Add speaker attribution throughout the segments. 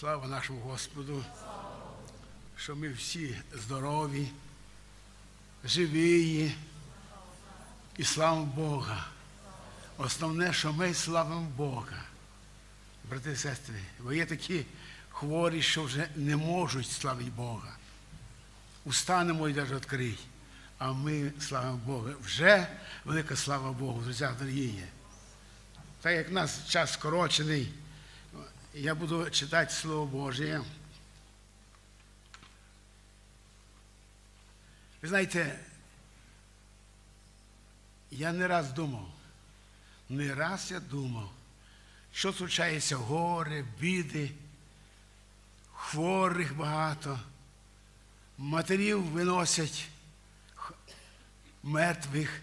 Speaker 1: Слава нашому Господу, що ми всі здорові, живі і славимо Бога. Основне, що ми славимо Бога. Брати і сестри, бо є такі хворі, що вже не можуть славити Бога. Уста не можуть навіть відкрити. А ми славимо Бога. Вже велика слава Богу, друзі, дорогі. є. Так як в нас час скорочений, я буду читати Слово Боже. Ви знаєте, я не раз думав, не раз я думав, що случається горе, біди, хворих багато, матерів виносять мертвих,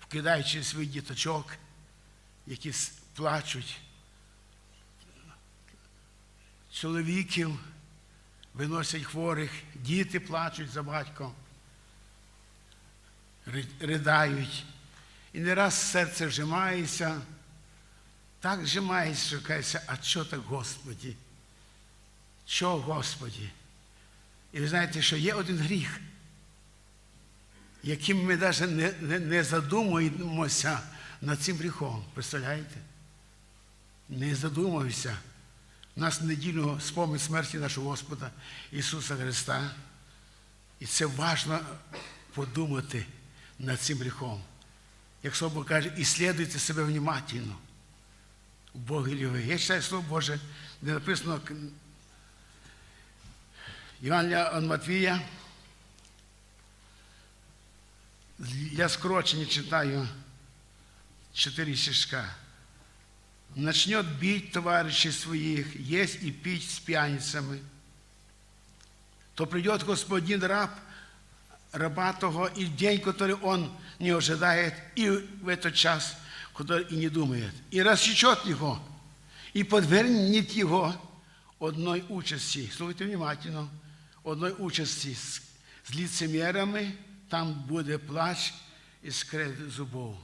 Speaker 1: вкидаючи своїх діточок, які плачуть чоловіків виносять хворих, діти плачуть за батьком, ридають. І не раз серце вжимається, так вжимається, що кажеться, а що так, Господі? Що, Господі? І ви знаєте, що є один гріх, яким ми навіть не, не, не задумуємося над цим гріхом. Представляєте? Не задумуємося. Нас недільного спомин смерті нашого Господа Ісуса Христа. І це важливо подумати над цим гріхом. Як Слово каже, іслідуйте себе внимательно. У Богі ви. Я читаю Слово Боже, де написано Євангелія Матвія. Я скорочення читаю чотири стишка начнет бить товарищей своих, есть и пить с пьяницами, то придет господин раб, раба того, и в день, который он не ожидает, и в этот час, который и не думает, и рассечет его, и подвергнет его одной участи. Слухайте внимательно, одной участи с, с лицемерами, там буде плач і скрежет зубов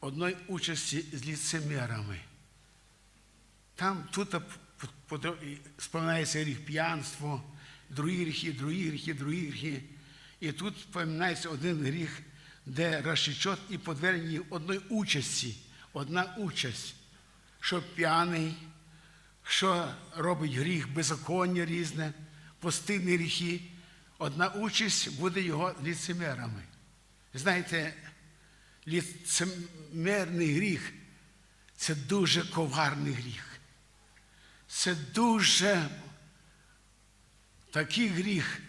Speaker 1: одної участі з ліцемерами. Там тут споминається гріх п'янство, другі гріхи, другі гріхи, другі гріхи. І тут споминається один гріх, де розчечот і подвергнені одної участі. Одна участь, що п'яний, що робить гріх, беззаконня різне, постійні гріхи. Одна участь буде його ліцемерами. Знаєте, ліцемерний гріх це дуже коварний гріх. Це дуже такий гріх,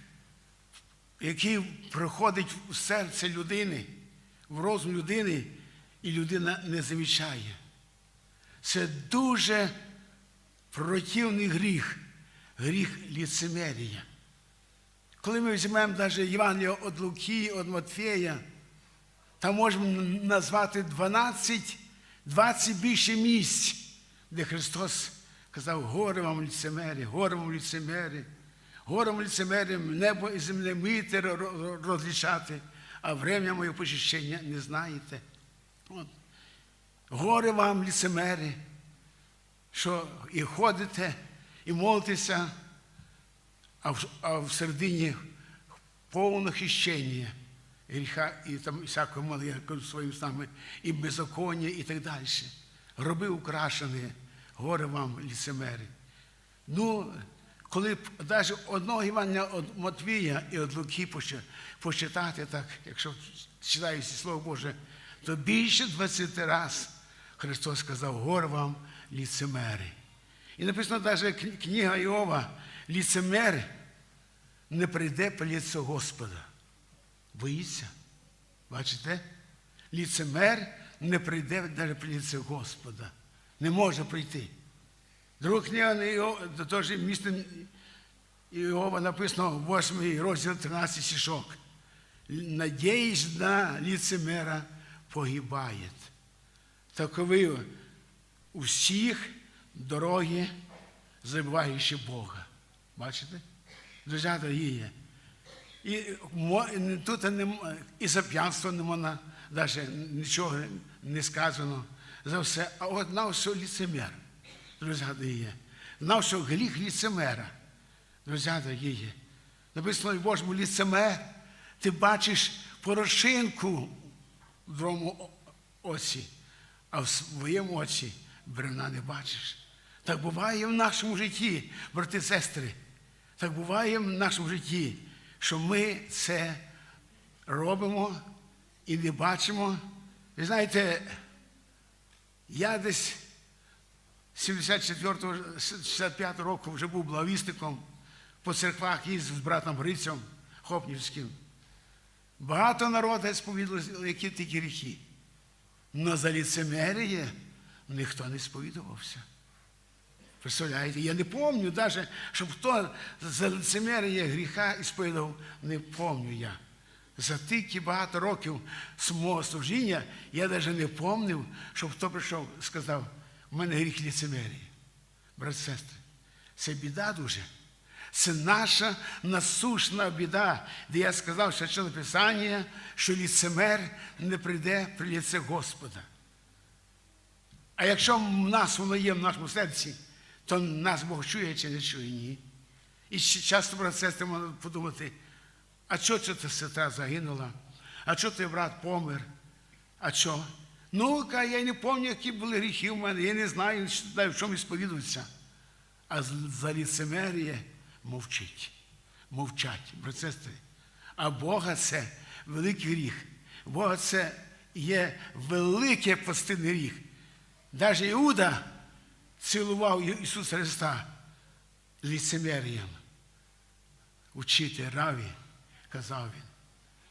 Speaker 1: який приходить в серце людини, в розум людини, і людина не замічає. Це дуже противний гріх, гріх ліцемерія. Коли ми візьмемо навіть Євангелія від Луки, від Матфея, там можемо назвати 12, 20 більше місць, де Христос казав, горе вам ліцемері, горе вам ліцемері, горе вам ліцемері, небо і земле вмієте розлічати, а врем'я моє почищення не знаєте. От. Горе вам ліцемері, що і ходите, і молитеся, а в, а в середині повне хищення гріха і там всякого мали, я кажу своїми снами, і беззаконня, і так далі. Роби украшені, горе вам, ліцемери. Ну, коли навіть одного Івана від Матвія і від Луки почитати так, якщо читаю всі Слово Боже, то більше 20 разів Христос сказав, горе вам, ліцемери. І написано навіть книга Іова, ліцемер не прийде по лицю Господа. Боїться. Бачите? Ліцемер не прийде навіть при лице Господа. Не може прийти. Друга книга теж місто Іова написано 8 розділ 13 стишок. Надіясь на ліцемера погибає. Такові у всіх дороги, забуваючи Бога. Бачите? Друзі дорогі, і тут нема- і за п'янство не можна, навіть нічого не сказано за все. А от на все ліцемер, друзі, є. знав, що гріх ліцемера. Друзі дорогі, написано в Божому ліцемер, ти бачиш порошинку в другому оці, а в своєму оці бревна не бачиш. Так буває в нашому житті, брати і сестри. Так буває в нашому житті, що ми це робимо і не бачимо. Ви знаєте, я десь 74-65 року вже був благовісником по церквах їздив з братом Грицем Хопнівським. Багато народу сповідували, які тільки гріхи. Но за ліцемеріє ніхто не сповідувався. Представляєте, я не пам'ятаю навіть, щоб хто за лицемеріє гріха ісповідав, не пам'ятаю я. За тільки багато років з мого служіння я навіть не пам'ятав, щоб хто прийшов і сказав, у мене гріх ліцемерії. Брат сестри, це біда дуже. Це наша насушна біда, де я сказав, що це написання, що ліцемер не прийде при лице Господа. А якщо в нас воно є в нашому серці, то нас Бог чує чи не чує, ні. І часто, брат, сестри, можна подумати, а чого та сестра загинула? А чого той брат помер? А що? Ну, каже, я не пам'ятаю, які були гріхи в мене, я не знаю, в чому сповідуються. А за ліцемеріє мовчить. Мовчать, сестри. А Бога це великий гріх. Бога це є великий постійний гріх. Навіть Іуда цілував І- Ісуса Христа ліцемерієм. Учитель Раві, казав він.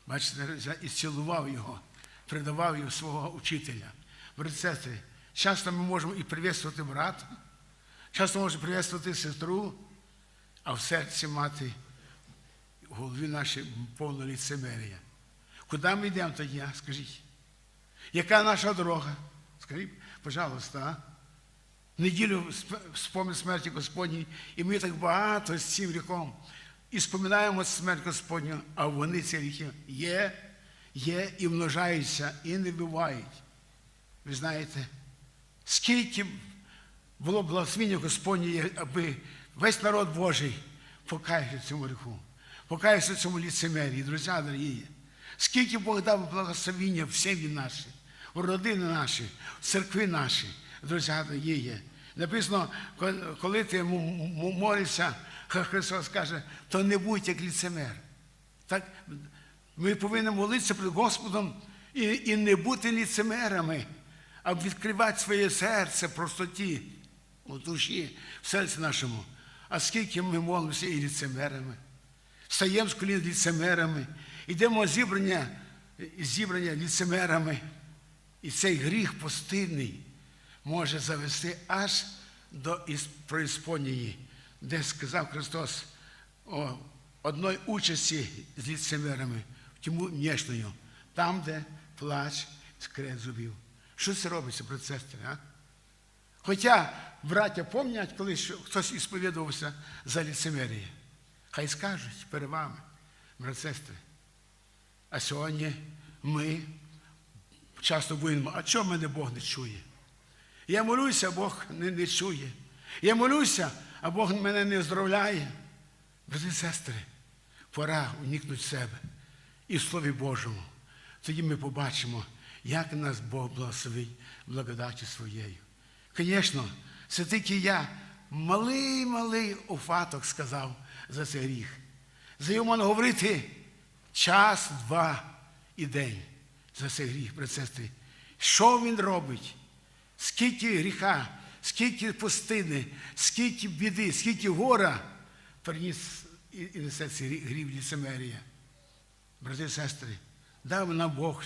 Speaker 1: Бачите, і цілував його, придавав його свого учителя. Брати часто ми можемо і привітувати брата, часто можемо привітувати сестру, а в серці мати в голові нашій повна ліцемерія. Куди ми йдемо тоді, скажіть? Яка наша дорога? Скажіть, пожалуйста, а? Неділю сп- смерті Господній, і ми так багато з цим гріхом. І споминаємо смерть Господню, а вони ці гріхи є, є і множаються, і не бувають. Ви знаєте, скільки було благословення Господнє, аби весь народ Божий покаявся цьому гріху, покаявся цьому ліцемерії, друзі дорогі. Скільки Бог дав благословення в сім'ї наші, в родини наші, в церкви наші, друзі дорогі. Написано, коли ти молишся, Христос каже, то не будь як ліцемер. Так, ми повинні молитися перед Господом і, і не бути ліцемерами, а відкривати своє серце простоті у душі, в серці нашому. А скільки ми молимося і ліцемерами, стаємо з колін ліцемерами, йдемо зібрання, зібрання ліцемерами, і цей гріх постійний може завести аж до преісподньої, де сказав Христос о одної участі з ліцемерами в тьму внешньою, там, де плач, скрет зубів. Що це робиться, брат? Хоча браття пам'ятають, коли хтось ісповідувався за ліцемеріє. Хай скажуть перед вами, брат сестри. А сьогодні ми часто воюємо, а чого мене Бог не чує? Я молюся, Бог не, не чує. Я молюся, а Бог мене не оздоровляє. Брати сестри, пора уникнути себе і в Слові Божому. Тоді ми побачимо, як нас Бог благословить благодаті своєю. Звісно, це тільки я малий-малий офаток сказав за цей гріх. За його можна говорити час, два і день за цей гріх, брат сестри. Що він робить? Скільки гріха, скільки пустини, скільки біди, скільки гора приніс і, несе цей гріх гріх ліцемерія. Брати і сестри, дав нам Бог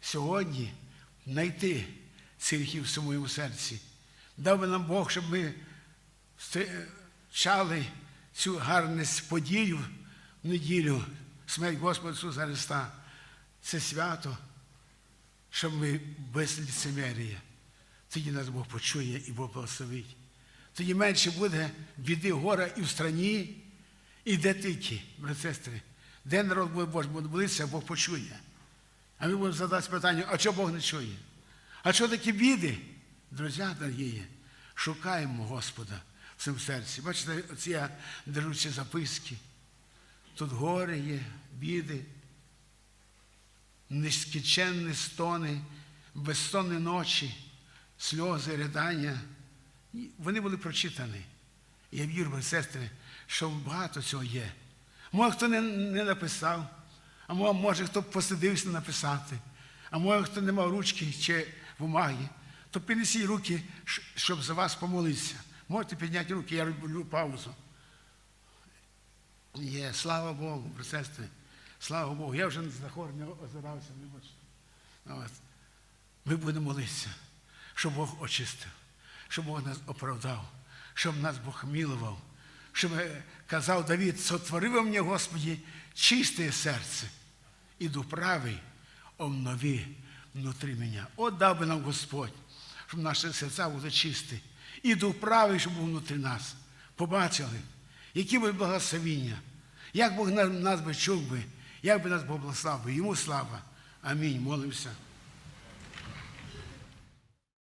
Speaker 1: сьогодні знайти ці гріхи в своєму серці. Дав нам Бог, щоб ми зустрічали цю гарну подію в неділю, смерть Господа Ісуса Христа. Це свято, щоб ми без ліцемерія. Тоді нас Бог почує і Бог благословить. Тоді менше буде біди гора і в страні, і де тільки, брати сестри, де народ буде Божий буде молитися, Бог почує. А ми будемо задати питання, а чого Бог не чує? А що такі біди? Друзі дорогі, шукаємо Господа в своєму серці. Бачите, оці я держу ці записки. Тут горе є, біди, нескінченні стони, безсонні ночі, сльози, ридання. Вони були прочитані. Я вірю, брати, сестри, що багато цього є. Може, хто не, не написав, а може, хто посидився написати, а може, хто не мав ручки чи бумаги, то піднесіть руки, щоб за вас помолитися. Можете підняти руки, я роблю паузу. Є, слава Богу, сестри, слава Богу. Я вже на хор не озирався, вибачте. Ми будемо молитися, щоб Бог очистив, щоб Бог нас оправдав, щоб нас Бог милував, щоб е, казав Давід, сотвори во мені, Господі, чисте серце, і дух правий обнови внутрі мене. От дав би нам Господь, щоб наші серця були чисті. І дух правий, щоб був внутрі нас. Побачили, які би благословіння, як Бог нас би чув би, як би нас Бог благослав би. Йому слава. Амінь. Молимося.